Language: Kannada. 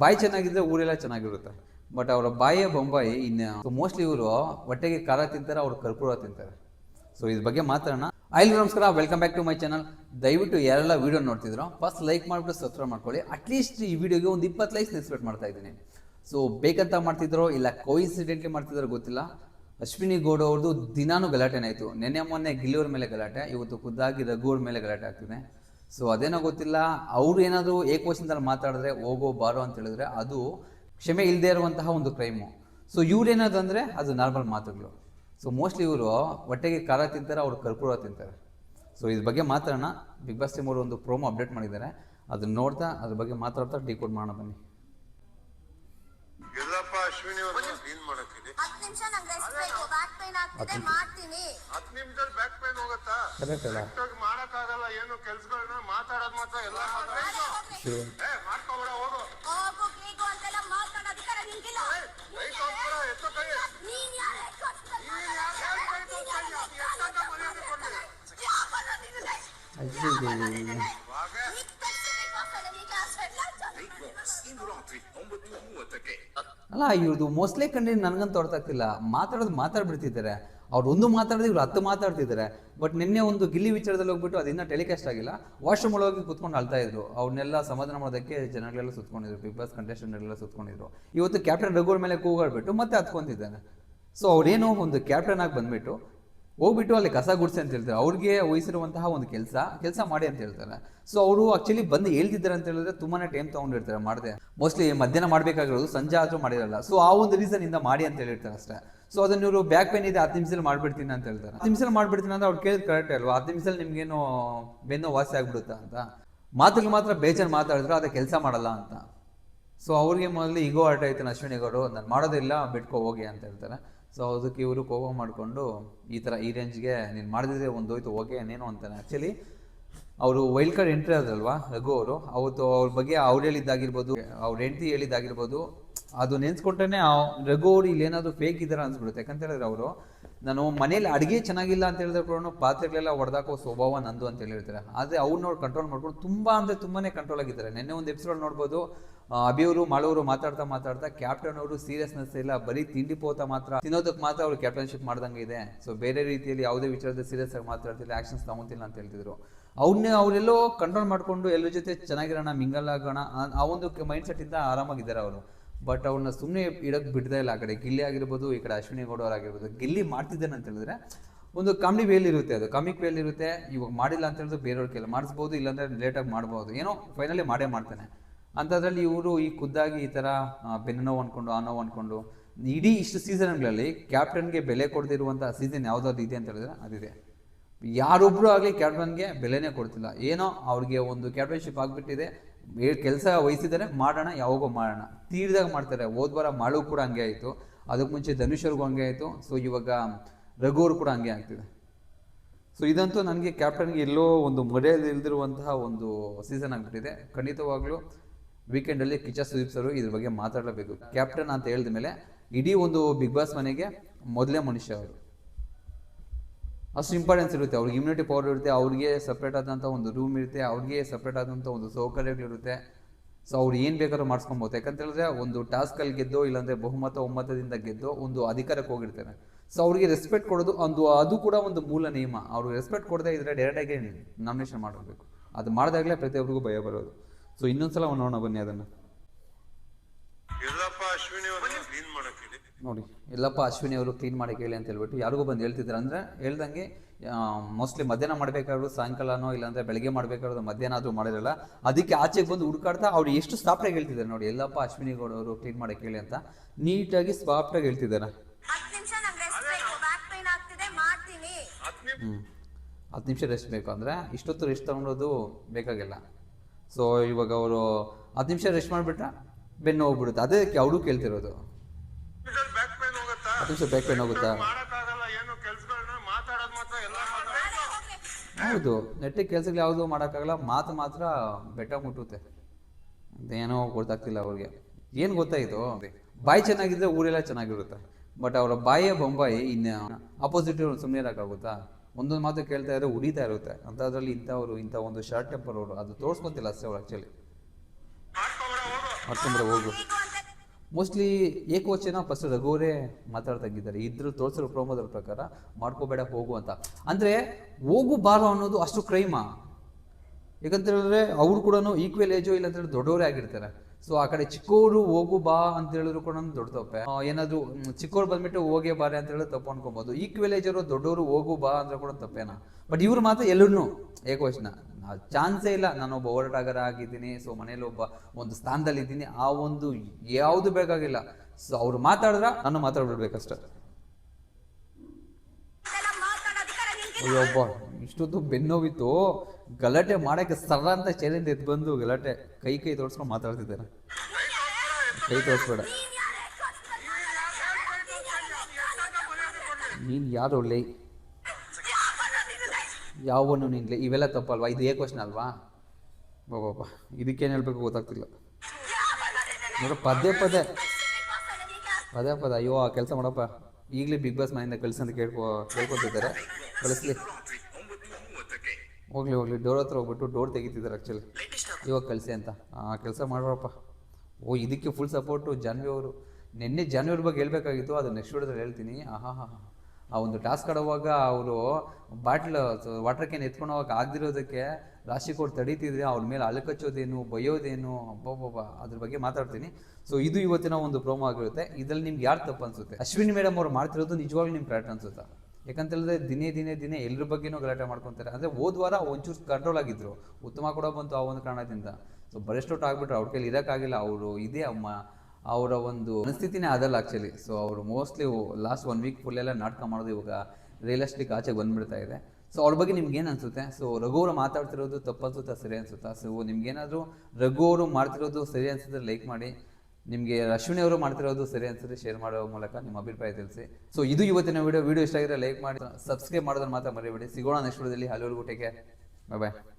ಬಾಯಿ ಚೆನ್ನಾಗಿದ್ರೆ ಊರೆಲ್ಲ ಚೆನ್ನಾಗಿರುತ್ತೆ. ಬಟ್ ಅವರ ಬಾಯಿಯ ಬೊಂಬಾಯಿ ಇನ್ನು ಮೋಸ್ಟ್ಲಿ ಇವರು ಹೊಟ್ಟೆಗೆ ಖಾರ ತಿಂತಾರೆ, ಅವ್ರು ಕರ್ಪೂರ ತಿಂತಾರೆ. ಸೊ ಇದ್ರ ಬಗ್ಗೆ ಮಾತಾಡೋಣ. ಐಲ್ ನಮಸ್ಕಾರ. Welcome back to my channel ದಯವಿಟ್ಟು ಯಾರೆಲ್ಲ ವಿಡಿಯೋ ನೋಡ್ತಿದ್ರು ಫಸ್ಟ್ ಲೈಕ್ ಮಾಡಿಬಿಟ್ಟು ಸಬ್ಸ್ಕ್ರೈಬ್ ಮಾಡ್ಕೊಳ್ಳಿ. ಅಟ್ಲೀಸ್ಟ್ ಈ ವಿಡಿಯೋಗೆ ಒಂದು ಇಪ್ಪತ್ತು ಲೈಕ್ಸ್ ಎಕ್ಸ್ಪೆಕ್ಟ್ ಮಾಡ್ತಾ ಇದ್ದೀನಿ. ಸೊ ಬೇಕಂತ ಮಾಡ್ತಿದ್ರು, ಇಲ್ಲ ಕೋಇನ್ಸಿಡೆಂಟ್ಲಿ ಮಾಡ್ತಿದ್ರು ಗೊತ್ತಿಲ್ಲ. ಅಶ್ವಿನಿ ಗೌಡ ಅವ್ರದ್ದು ದಿನಾನು ಗಲಾಟೆನೇ ಆಯಿತು. ನೆನ್ನೆ ಮೊನ್ನೆ ಗಿಲ್ಲಿಯವ್ರ ಮೇಲೆ ಗಲಾಟೆ, ಇವತ್ತು ಖುದ್ದಾಗಿ ರಘುವ್ರ ಮೇಲೆ ಗಲಾಟೆ ಆಗ್ತಿದೆ. ಸೊ ಅದೇನೋ ಗೊತ್ತಿಲ್ಲ. ಅವ್ರು ಏನಾದರೂ ಏಕವಚನದಲ್ಲಿ ಮಾತಾಡಿದ್ರೆ ಹೋಗೋ ಬಾರೋ ಅಂತ ಹೇಳಿದ್ರೆ ಅದು ಕ್ಷಮೆ ಇಲ್ಲದೆ ಇರುವಂತಹ ಒಂದು ಕ್ರೈಮು ಸೊ ಇವ್ರೇನದಂದ್ರೆ ಅದು ನಾರ್ಮಲ್ ಮಾತುಗಳು. ಸೊ ಮೋಸ್ಟ್ಲಿ ಇವರು ಹೊಟ್ಟೆಗೆ ಖಾರ ತಿಂತಾರೆ ಅವ್ರು ಕರ್ಪೂರ ತಿಂತಾರೆ. ಸೊ ಇದ್ರ ಬಗ್ಗೆ ಮಾತಾಡೋಣ. ಬಿಗ್ ಬಾಸ್ ಟೀಮ್ ಅವರು ಒಂದು ಪ್ರೋಮೋ ಅಪ್ಡೇಟ್ ಮಾಡಿದ್ದಾರೆ. ಅದನ್ನ ನೋಡ್ತಾ ಅದ್ರ ಬಗ್ಗೆ ಮಾತಾಡ್ತಾ ಡಿಕೋಡ್ ಮಾಡೋಣ ಬನ್ನಿ. ಹತ್ತು ನಿಮಿಷ ಕೆಲ್ಸಗಳನ್ನ ಮಾತಾಡೋದ್ ಮಾತ್ರ ಎಲ್ಲ ಮಾಡ್ಕೊಬೇಡ ಹೋಗು. ಅಲ್ಲ ಇವ್ರದ್ದು ಮೋಸ್ಟ್ಲಿ ಕಂಡು ನನ್ಗಂತ ಹೊರತಾಗ್ತಿಲ್ಲ ಮಾತಾಡೋದು ಮಾತಾಡ್ಬಿಡ್ತಿದ್ದಾರೆ. ಅವ್ರು ಒಂದು ಮಾತಾಡಿದ್ರೆ ಇವ್ರು ಹತ್ತು ಮಾತಾಡ್ತಿದ್ದಾರೆ ಬಟ್ ನಿನ್ನೆ ಒಂದು ಗಿಲ್ಲಿ ವಿಚಾರದಲ್ಲಿ ಹೋಗ್ಬಿಟ್ಟು ಅದಿನ್ನ ಟೆಲಿಕಾಸ್ಟ್ ಆಗಿಲ್ಲ. ವಾಶ್ರೂಮ್ ಒಳಗೆ ಕುತ್ಕೊಂಡು ಅಳ್ತಾ ಇದ್ರು. ಅವ್ರನ್ನೆಲ್ಲ ಸಮಾಧಾನ ಮಾಡೋದಕ್ಕೆ ಜನಗಳೆಲ್ಲ ಸುತ್ಕೊಂಡಿದ್ರು. ಬಿಗ್ ಬಾಸ್ ಕಂಟೆಸ್ಟೆಂಟ್ ಎಲ್ಲ ಸುತ್ಕೊಂಡಿದ್ರು. ಇವತ್ತು ಕ್ಯಾಪ್ಟನ್ ರಘುವರ್ ಮೇಲೆ ಕೂಗಾಡ್ಬಿಟ್ಟು ಮತ್ತೆ ಹತ್ಕೊಂತಿದ್ದಾನೆ. ಸೊ ಅವ್ರೇನೋ ಒಂದು ಕ್ಯಾಪ್ಟನ್ ಆಗಿ ಬಂದ್ಬಿಟ್ಟು ಹೋಗ್ಬಿಟ್ಟು ಅಲ್ಲಿ ಕಸ ಗುಡ್ಸಿ ಅಂತ ಹೇಳ್ತಾರೆ. ಅವ್ರಿಗೆ ವಹಿಸಿರುವಂತಹ ಒಂದು ಕೆಲಸ ಕೆಲಸ ಮಾಡಿ ಅಂತ ಹೇಳ್ತಾರೆ. ಸೊ ಅವರು ಆಕ್ಚುಲಿ ಬಂದು ಹೇಳ್ತಿದ್ದಾರೆ ಅಂತ ಹೇಳಿದ್ರೆ ತುಂಬಾನೇ ಟೈಮ್ ತಗೊಂಡಿರ್ತಾರೆ, ಮಾಡಿದೆ. ಮೋಸ್ಟ್ಲಿ ಮಧ್ಯಾಹ್ನ ಮಾಡಬೇಕಾಗಿರೋದು, ಸಂಜೆ ಆದರೂ ಮಾಡಿರಲ್ಲ. ಸೊ ಆ ಒಂದು ರೀಸನ್ ಇಂದ ಮಾಡಿ ಅಂತ ಹೇಳಿರ್ತಾರೆ ಅಷ್ಟೇ. ಸೊ ಅದನ್ನ ಇವರು ಬ್ಯಾಕ್ ಪೇನ್ ಇದೆ, ಹತ್ತು ನಿಮಿಷದಲ್ಲಿ ಮಾಡ್ಬಿಡ್ತೀನಿ ಅಂತ ಹೇಳ್ತಾರೆ. ಹತ್ತು ನಿಮಿಷದಲ್ಲಿ ಮಾಡ್ಬಿಡ್ತೀನಿ ಅಂತ ಅವ್ರು ಕೇಳಿದ್ ಕರೆಕ್ಟ್ ಅಲ್ವಾ? ಹತ್ತು ನಿಮಿಷದಲ್ಲಿ ನಿಮ್ಗೇನು ಬೆನ್ನೋ ವಾಸಿ ಆಗ್ಬಿಡುತ್ತಾ ಅಂತ. ಮಾತುಗಳು ಮಾತ್ರ ಬೇಜಾರು ಮಾತಾಡಿದ್ರು ಅದೇ ಕೆಲಸ ಮಾಡಲ್ಲ ಅಂತ. ಸೊ ಅವ್ರಿಗೆ ಮೊದಲು ಈಗೋ ಆಟ ಆಯ್ತು ಅಶ್ವಿನಿ ಗೌಡರು, ನಾನು ಮಾಡೋದಿಲ್ಲ, ಬಿಟ್ಕೊ, ಹೋಗಿ ಅಂತ ಹೇಳ್ತಾರೆ. ಸೊ ಅದಕ್ಕೆ ಇವರು ಕೋಪ ಮಾಡಿಕೊಂಡು ಈ ಥರ ಈ ರೇಂಜ್ಗೆ ನೀನು ಮಾಡಿದ್ರೆ ಒಂದು ಹೋಯ್ತು ಹೋಗಿ ಅಂತಾನೆ. ಆ್ಯಕ್ಚುಲಿ ಅವರು ವೈಲ್ಡ್ ಕಾರ್ಡ್ ಎಂಟ್ರಿ ಆದ್ರಲ್ವಾ ರಘು ಅವರು, ಅವತ್ತು ಅವ್ರ ಬಗ್ಗೆ ಅವ್ರು ಹೇಳಿದ್ದಾಗಿರ್ಬೋದು, ಅವ್ರ ಹೆಂಡತಿ ಹೇಳಿದ್ದಾಗಿರ್ಬೋದು ಅದು ನೆನ್ಸ್ಕೊಂಡ್ರೆ ರಘು ಅವ್ರು ಇಲ್ಲಿ ಏನಾದ್ರು ಫೇಕ್ ಇದ್ದಾರೆ ಅನ್ಸ್ಬಿಡುತ್ತೆ. ಯಾಕಂತ ಹೇಳಿದ್ರೆ ಅವರು, ನಾನು ಮನೇಲಿ ಅಡುಗೆ ಚೆನ್ನಾಗಿಲ್ಲ ಅಂತ ಹೇಳಿದ್ರೆ ಕೂಡ ಪಾತ್ರೆಗಳೆಲ್ಲ ಹೊಡೆದಾಕೋ ಸ್ವಭಾವ ನಂದು ಅಂತ ಹೇಳಿರ್ತಾರೆ. ಆದರೆ ನೋಡಿ ಕಂಟ್ರೋಲ್ ಮಾಡ್ಕೊಂಡು ತುಂಬ ಅಂದರೆ ತುಂಬಾನೇ ಕಂಟ್ರೋಲ್ ಆಗಿದ್ದಾರೆ. ನಿನ್ನೆ ಒಂದು ಎಪಿಸೋಡ್ ನೋಡ್ಬೋದು ಅಭಿಯವರು, ಮಾಳವರು ಮಾತಾಡ್ತಾ ಮಾತಾಡ್ತಾ ಕ್ಯಾಪ್ಟನ್ ಅವರು ಸೀರಿಯಸ್ನೆಸ್ ಇಲ್ಲ, ಬರೀ ತಿಂಡಿ ಪೋತ ಮಾತ್ರ ತಿನ್ನೋದಕ್ಕೆ ಮಾತ್ರ ಅವ್ರು ಕ್ಯಾಪ್ಟನ್ಶಿಪ್ ಮಾಡ್ದಂಗೆ ಇದೆ. ಸೊ ಬೇರೆ ರೀತಿಯಲ್ಲಿ ಯಾವುದೇ ವಿಚಾರದಲ್ಲಿ ಸೀರಿಯಸ್ ಆಗಿ ಮಾತಾಡ್ತಿಲ್ಲ ಆಕ್ಷನ್ಸ್ ತಗೊಂತಿಲ್ಲ ಅಂತ ಹೇಳ್ತಿದ್ರು. ಅವ್ರನ್ನೇ ಅವರೆಲ್ಲೋ ಕಂಟ್ರೋಲ್ ಮಾಡ್ಕೊಂಡು ಎಲ್ಲರ ಜೊತೆ ಚೆನ್ನಾಗಿರೋಣ ಮಿಂಗಲ್ ಆಗೋಣ, ಆ ಒಂದು ಮೈಂಡ್ ಸೆಟ್ ಇಂದ ಆರಾಮಾಗಿದ್ದಾರೆ ಅವರು. ಬಟ್ ಅವ್ರನ್ನ ಸುಮ್ಮನೆ ಇಡಕ್ಕೆ ಬಿಡ್ತಾ ಇಲ್ಲ ಆ ಕಡೆ. ಗಿಲ್ಲಿ ಆಗಿರ್ಬೋದು, ಈ ಕಡೆ ಅಶ್ವಿನಿ ಗೌಡ ಆಗಿರ್ಬೋದು, ಗಿಲ್ಲಿ ಮಾಡ್ತಿದ್ದಾನೆ ಅಂತ ಹೇಳಿದ್ರೆ ಒಂದು ಕಾಮಿಡಿ ವೇಲ್ ಇರುತ್ತೆ ಅದು. ಕಾಮಿಕ್ ವೇಲ್ ಇರುತ್ತೆ, ಇವಾಗ ಮಾಡಿಲ್ಲ ಅಂತ ಹೇಳಿದ್ರೆ ಬೇರೆಯವ್ರ ಕೆಲ ಮಾಡಿಸ್ಬೋದು, ಇಲ್ಲಾಂದ್ರೆ ಲೇಟಾಗಿ ಮಾಡ್ಬೋದು. ಏನೋ ಫೈನಲಿ ಮಾಡೇ ಮಾಡ್ತಾನೆ. ಅಂಥದ್ರಲ್ಲಿ ಇವರು ಈ ಖುದ್ದಾಗಿ ಈ ಥರ ಬೆನ್ನೋವು ಬೆನ್ನು ನೋವು ಅಂದ್ಕೊಂಡು ಆ ನೋವು ಅಂದ್ಕೊಂಡು ಇಡೀ ಇಷ್ಟು ಸೀಸನ್ಗಳಲ್ಲಿ ಕ್ಯಾಪ್ಟನ್ಗೆ ಬೆಲೆ ಕೊಡದಿರುವಂಥ ಸೀಸನ್ ಯಾವುದಾದ್ರು ಇದೆ ಅಂತ ಹೇಳಿದ್ರೆ ಅದಿದೆ. ಯಾರೊಬ್ಬರು ಆಗಲಿ ಕ್ಯಾಪ್ಟನ್ಗೆ ಬೆಲೆನೇ ಕೊಡ್ತಿಲ್ಲ. ಏನೋ ಅವ್ರಿಗೆ ಒಂದು ಕ್ಯಾಪ್ಟನ್ಶಿಪ್ ಆಗಿಬಿಟ್ಟಿದೆ. ಕೆಲಸ ವಹಿಸಿದರೆ ಮಾಡೋಣ, ಯಾವಾಗೋ ಮಾಡೋಣ. ತೀರ್ದಾಗ ಮಾಡ್ತಾರೆ. ಹೋದ್ವಾರ ಮಾಳು ಕೂಡ ಹಂಗೆ ಆಯಿತು. ಅದಕ್ಕೆ ಮುಂಚೆ ಧನುಷ್ಯರಿಗೂ ಅವ್ರಿಗೂ ಹಂಗೆ ಆಯಿತು. ಸೊ, ಇವಾಗ ರಘು ಅವ್ರು ಕೂಡ ಹಂಗೆ ಆಗ್ತಿದೆ. ಸೊ, ಇದಂತೂ ನನಗೆ ಕ್ಯಾಪ್ಟನ್ಗೆ ಎಲ್ಲೋ ಒಂದು ಮರ್ಯಾದೆ ಇಲ್ದಿರುವಂತಹ ಒಂದು ಸೀಸನ್ ಆಗಿಬಿಟ್ಟಿದೆ. ಖಂಡಿತವಾಗ್ಲೂ ವೀಕೆಂಡಲ್ಲಿ ಕಿಚ ಸುದೀಪ್ ಸರ್ ಇದ್ರ ಬಗ್ಗೆ ಮಾತಾಡಲೇಬೇಕು. ಕ್ಯಾಪ್ಟನ್ ಅಂತ ಹೇಳಿದ ಮೇಲೆ ಇಡೀ ಒಂದು ಬಿಗ್ ಬಾಸ್ ಮನೆಗೆ ಮೊದಲೇ ಮನುಷ್ಯ ಅವರು. ಅಷ್ಟು ಇಂಪಾರ್ಟೆನ್ಸ್ ಇರುತ್ತೆ ಅವ್ರಿಗೆ ಇಮ್ಯುನಿಟಿ ಪವರ್ ಇರುತ್ತೆ ಅವ್ರಿಗೆ ಸಪ್ರೇಟ್ ಆದಂಥ ಒಂದು ರೂಮ್ ಇರುತ್ತೆ ಅವ್ರಿಗೆ ಸಪ್ರೇಟ್ ಆದಂಥ ಒಂದು ಸೌಕರ್ಯಗಳಿರುತ್ತೆ ಸೊ ಅವ್ರು ಏನು ಬೇಕಾದ್ರೂ ಮಾಡಿಸ್ಕೊಬೋದು. ಯಾಕಂತ ಹೇಳಿದ್ರೆ ಒಂದು ಟಾಸ್ಕಲ್ಲಿ ಗೆದ್ದೋ ಇಲ್ಲಾಂದರೆ ಬಹುಮತ ಒಮ್ಮತದಿಂದ ಗೆದ್ದೋ ಒಂದು ಅಧಿಕಾರಕ್ಕೆ ಹೋಗಿರ್ತಾರೆ. ಸೊ ಅವ್ರಿಗೆ ರೆಸ್ಪೆಕ್ಟ್ ಕೊಡೋದು ಒಂದು ಅದು ಕೂಡ ಒಂದು ಮೂಲ ನಿಯಮ. ಅವ್ರಿಗೆ ರೆಸ್ಪೆಕ್ಟ್ ಕೊಡದೇ ಇದ್ರೆ ಡೈರೆಕ್ಟಾಗಿ ನಾಮಿನೇಷನ್ ಮಾಡಬೇಕು ಅದು ಮಾಡಿದಾಗಲೇ ಪ್ರತಿಯೊಬ್ಬರಿಗೂ ಭಯ ಬರೋದು. ಸೊ ಇನ್ನೊಂದ್ಸಲ ನೋಡೋಣ ಬನ್ನಿ ಅದನ್ನು. ನೋಡಿ ಎಲ್ಲಪ್ಪ ಅಶ್ವಿನಿ ಅವರು ಕ್ಲೀನ್ ಮಾಡಿ ಕೇಳಿ ಅಂತ ಹೇಳ್ಬಿಟ್ಟು ಯಾರಿಗೂ ಬಂದು ಹೇಳ್ತಿದ್ರು ಅಂದರೆ ಹೇಳ್ದಂಗೆ ಮೋಸ್ಟ್ಲಿ ಮಧ್ಯಾಹ್ನ ಮಾಡಬೇಕಾದ್ರು ಸಾಯಂಕಾಲನೋ ಇಲ್ಲಾಂದ್ರೆ ಬೆಳಗ್ಗೆ ಮಾಡಬೇಕಾದ್ರು ಮಧ್ಯಾಹ್ನ ಅದು ಮಾಡಿರಲ್ಲ. ಅದಕ್ಕೆ ಆಚೆಗೆ ಬಂದು ಹುಡುಕಾಡ್ತಾ ಅವ್ರು ಎಷ್ಟು ಸ್ಟಾಪ್ಟಾಗಿ ಹೇಳ್ತಿದ್ದಾರೆ ನೋಡಿ ಎಲ್ಲಪ್ಪ ಅಶ್ವಿನಿ ಗೌಡ ಅವರು ಕ್ಲೀನ್ ಮಾಡಿ ಕೇಳಿ ಅಂತ ನೀಟಾಗಿ ಸ್ಟಾಪ್ಟಾಗಿ ಹೇಳ್ತಿದ್ದಾರೆ. ಹತ್ತು ನಿಮಿಷ ನಂಗೆ ರೆಸ್ಟ್ ಬೇಕು ಬ್ಯಾಕ್ ಪೈನ್ ಆಗ್ತಿದೆ ಮಾಡ್ತೀನಿ. ಹತ್ತು ನಿಮಿಷ ಹ್ಞೂ ಹತ್ತು ನಿಮಿಷ ರೆಸ್ಟ್ ಬೇಕು ಅಂದರೆ ಇಷ್ಟೊತ್ತು ರೆಸ್ಟ್ ತಗೊಂಡೋದು ಬೇಕಾಗಿಲ್ಲ. ಸೊ ಇವಾಗ ಅವರು ಹತ್ತು ನಿಮಿಷ ರೆಸ್ಟ್ ಮಾಡಿಬಿಟ್ರೆ ಬೆನ್ನು ಹೋಗ್ಬಿಡುತ್ತೆ. ಅದಕ್ಕೆ ಅವರು ಕೇಳ್ತಿರೋದು. ಹತ್ತು ನಿಮಿಷ ಬ್ಯಾಕ್ ಪೇನ್ ಹೋಗುತ್ತಾ? ಮಾಡಕ್ಕಾಗಲ್ಲ ಏನು ಕೆಲ್ಸಗಳನ್ನ ಮಾತಾಡೋದ್ ಮಾತ್ರ ಎಲ್ಲ. ಹೌದು ನೆಟ್ಟಿಗೆ ಕೆಲ್ಸಗಳು ಯಾವುದು ಮಾಡೋಕ್ಕಾಗಲ್ಲ ಮಾತು ಮಾತ್ರ ಬೆಟ್ಟ ಮುಟ್ಟುತ್ತೆ. ಏನೋ ಗೊತ್ತಾಗ್ತಿಲ್ಲ ಅವ್ರಿಗೆ. ಏನು ಗೊತ್ತಾಯಿತು ಬಾಯಿ ಚೆನ್ನಾಗಿದ್ರೆ ಊರೆಲ್ಲ ಚೆನ್ನಾಗಿರುತ್ತೆ. ಬಟ್ ಅವರ ಬಾಯಿಯ ಬೊಂಬಾಯಿ ಇನ್ನು ಅಪೋಸಿಟ್ ಸುಮ್ಮನೆ ಇರೋಕ್ಕಾಗುತ್ತಾ? ಒಂದೊಂದು ಮಾತು ಕೇಳ್ತಾ ಇದ್ರೆ ಉಡಿತಾ ಇರುತ್ತೆ. ಅಂಥದ್ರಲ್ಲಿ ಇಂಥವ್ರು ಇಂಥ ಒಂದು ಶಾರ್ಟ್ ಟೆಂಪರ್ ಅವರು ಅದು ತೋರಿಸ್ಕೊತಿಲ್ಲ ಅಷ್ಟೇ ಅವ್ರು ಆ್ಯಕ್ಚುಲಿ ಮಾಡ್ಕೊಂಬರ ಹೋಗು. ಅಂತ ಮೋಸ್ಟ್ಲಿ ಏಕವಚನ ಫಸ್ಟ್ ರಘುವರೇ ಮಾತಾಡ್ತಾಗಿದ್ದಾರೆ. ಇದ್ರ ತೋರಿಸಿರೋ ಪ್ರೋಮೋದ್ರ ಪ್ರಕಾರ ಮಾಡ್ಕೋಬೇಡ, ಹೋಗು ಅಂತ. ಅಂದ್ರೆ ಹೋಗು ಬಾರೋ ಅನ್ನೋದು ಅಷ್ಟು ಕ್ರೈಮ ಯಾಕಂತ ಹೇಳಿದ್ರೆ ಅವ್ರು ಕೂಡ ಈಕ್ವಲ್ ಏಜು ಇಲ್ಲ ದೊಡ್ಡವರೇ ಆಗಿರ್ತಾರೆ. ಸೊ ಆ ಕಡೆ ಚಿಕ್ಕವರು ಹೋಗು ಬಾ ಅಂತ ಹೇಳಿದ್ರು ಕೂಡ ದೊಡ್ಡ ತಪ್ಪೆ. ಏನಾದ್ರು ಚಿಕ್ಕವ್ರು ಬಂದ್ಬಿಟ್ಟು ಹೋಗೇ ಬಾರೆ ಅಂತ ಹೇಳಿ ತಪ್ಪು ಅನ್ಕೊಬೋದು. ಈಕ್ವಲ್ ಏಜ್ ಅವರು ದೊಡ್ಡವರು ಹೋಗು ಬಾ ಅಂದ್ರೆ ಕೂಡ ತಪ್ಪೇನಾ? ಬಟ್ ಇವ್ರು ಮಾತ್ರ ಎಲ್ಲರೂ ಏಕವಚನ. ಚಾನ್ಸೇ ಇಲ್ಲ. ನಾನೊಬ್ಬ ಹೋರಾಟಗಾರ ಆಗಿದ್ದೀನಿ ಸೊ ಮನೇಲಿ ಒಬ್ಬ ಒಂದು ಸ್ಥಾನದಲ್ಲಿ ಇದ್ದೀನಿ ಆ ಒಂದು ಯಾವುದು ಬೇಕಾಗಿಲ್ಲ. ಸೊ, ಅವ್ರು ಮಾತಾಡಿದ್ರ ನಾನು ಮಾತಾಡ್ಬಿಡ್ಬೇಕಷ್ಟೇ. ಅಯ್ಯೊಬ್ಬ ಇಷ್ಟೊತ್ತು ಬೆನ್ನೋವಿತ್ತು. ಗಲಾಟೆ ಮಾಡಕ್ಕೆ ಸರ ಅಂತ ಚೇರಿಂದ ಎದ್ದು ಬಂದು ಗಲಾಟೆ ಕೈ ಕೈ ತೋರಿಸ್ಕೊಂಡು ಮಾತಾಡ್ತಿದ್ದಾರೆ ಕೈ ತೋರಿಸ್ಬೇಡ ನೀನು ಯಾರು ಒಳ್ಳೆ? ಯಾವನು ನಿನ್ಲೆ ಇವೆಲ್ಲ ತಪ್ಪಲ್ವಾ? ಇದು ಏ ಕ್ವಶನ್ ಅಲ್ವಾ? ಬಾಬಾ ಇದಕ್ಕೇನು ಹೇಳ್ಬೇಕು ಗೊತ್ತಾಗ್ತಿಲ್ಲ. ನೋಡು, ಪದೇ ಪದೇ. ಪದೇ ಪದೇ. ಅಯ್ಯೋ, ಆ ಕೆಲಸ ಮಾಡಪ್ಪ. ಈಗಲೇ ಬಿಗ್ ಬಾಸ್ ಮನೆಯಿಂದ ಕಳಿಸಿ ಅಂತ ಕೇಳ್ಕೊ, ಕೇಳ್ಕೊತಿದ್ದಾರೆ. ಕಳಿಸ್ಲಿ. ಹೋಗ್ಲಿ ಹೋಗ್ಲಿ. ಡೋರ್ ಹತ್ರ ಹೋಗ್ಬಿಟ್ಟು ಡೋರ್ ತೆಗಿತಿದ್ದಾರೆ ಆ್ಯಕ್ಚುಲಿ ಇವಾಗ ಕಳಿಸಿ ಅಂತ. ಆ, ಕೆಲಸ ಮಾಡ್ರಪ್ಪ. ಓ, ಇದಕ್ಕೆ ಫುಲ್ ಸಪೋರ್ಟು ಜಾನ್ವಿ ಅವರು. ನಿನ್ನೆ ಜಾನ್ವಿ ಅವ್ರ ಬಗ್ಗೆ ಹೇಳ್ಬೇಕಾಗಿತ್ತು. ಅದು ನೆಕ್ಸ್ಟ್ ವಿಡಿಯೋದಲ್ಲಿ ಹೇಳ್ತೀನಿ. ಆಹಾ ಹಾ ಆ ಒಂದು ಟಾಸ್ಕ್ ಆಡುವಾಗ ಅವರು ಬಾಟ್ಲ್ ವಾಟರ್ ಕ್ಯಾನ್ ಎತ್ಕೊಂಡು ಹೋಗಕ್ಕೆ ಆಗದಿರೋದಕ್ಕೆ ರಾಶಿ ಕೊಟ್ಟು ತಡೀತಿದ್ರೆ ಅವ್ರ ಮೇಲೆ ಅಳಕಚ್ಚೋದೇನು ಬೈಯೋದೇನು ಅಬ್ಬಬ್ಬಬ್ಬ, ಅದ್ರ ಬಗ್ಗೆ ಮಾತಾಡ್ತೀನಿ. ಸೊ ಇದು ಇವತ್ತಿನ ಒಂದು ಪ್ರೋಮೋ ಆಗಿರುತ್ತೆ. ಇದ್ರಲ್ಲಿ ನಿಮ್ಗೆ ಯಾರು ತಪ್ಪು ಅನ್ಸುತ್ತೆ? ಅಶ್ವಿನಿ ಮೇಡಮ್ ಅವ್ರು ಮಾಡ್ತಿರೋದು ನಿಜವಾಗ್ಲೂ ನಿಮ್ಗೆ ಕರೆಕ್ಟ್ ಅನ್ಸುತ್ತಾ? ಯಾಕಂತ ಹೇಳಿದ್ರೆ ದಿನೇ ದಿನೇ ದಿನೇ ಎಲ್ಲರ ಬಗ್ಗೆನೂ ಗಲಾಟೆ ಮಾಡ್ಕೊತಾರೆ. ಅಂದರೆ ಹೋದ ವಾರ ಒಂಚೂರು ಕಂಟ್ರೋಲ್ ಆಗಿದ್ರು. ಉತ್ತಮ ಕೂಡ ಬಂತು ಆ ಒಂದು ಕಾರಣದಿಂದ. ಸೊ ಬರೆಸ್ಟೋಟ್ ಆಗ್ಬಿಟ್ರೆ ಅವ್ರ ಕೈಲಿ ಇರೋಕ್ಕಾಗಿಲ್ಲ. ಅವರು ಇದೇ, ಅಮ್ಮ. ಅವರ ಒಂದು ಮನಸ್ಥಿತಿನೇ ಅದಲ್ಲ ಆ್ಯಕ್ಚುಲಿ ಸೊ ಅವರು mostly last one week full ಎಲ್ಲ ನಾಟಕ ಮಾಡೋದು ಇವಾಗ ರಿಯಲಿಸ್ಟಿಕ್ ಆಚೆಗೆ ಬಂದ್ಬಿಡ್ತಾ ಇದೆ. ಸೊ ಅವ್ರ ಬಗ್ಗೆ ನಿಮ್ಗೆ ಏನು ಅನ್ಸುತ್ತೆ? ಸೊ ರಘು ಅವರು ಮಾತಾಡ್ತಿರೋದು ತಪ್ಪನ್ಸುತ್ತಾ ಸರಿ ಅನ್ಸುತ್ತಾ? ಸೊ ನಿಮ್ಗೇನಾದರೂ ರಘು ಅವರು ಮಾಡ್ತಿರೋದು ಸರಿ ಅನ್ಸುತ್ತೆ ಲೈಕ್ ಮಾಡಿ. ನಿಮಗೆ ಅಶ್ವಿನಿ ಅವರು ಮಾಡ್ತಿರೋದು ಸರಿ ಅನ್ಸುತ್ತೆ ಶೇರ್ ಮಾಡೋ ಮೂಲಕ ನಿಮ್ಮ ಅಭಿಪ್ರಾಯ ತಿಳಿಸಿ. ಸೊ ಇದು ಇವತ್ತಿನ ವಿಡಿಯೋ ವಿಡಿಯೋ ಇಷ್ಟ ಆಗಿದ್ರೆ ಲೈಕ್ ಮಾಡಿ. ಸಬ್ಸ್ಕ್ರೈಬ್ ಮಾಡೋದ್ರ ಮಾತ್ರ ಮರಿಬೇಡಿ. ಸಿಗೋಣ ನೆಕ್ಸ್ಟ್ ವಿಡಿಯೋದಲ್ಲಿ ಹಲವರು ಗುಟೇಕೆ ಬಾಯ್ ಬಾಯ್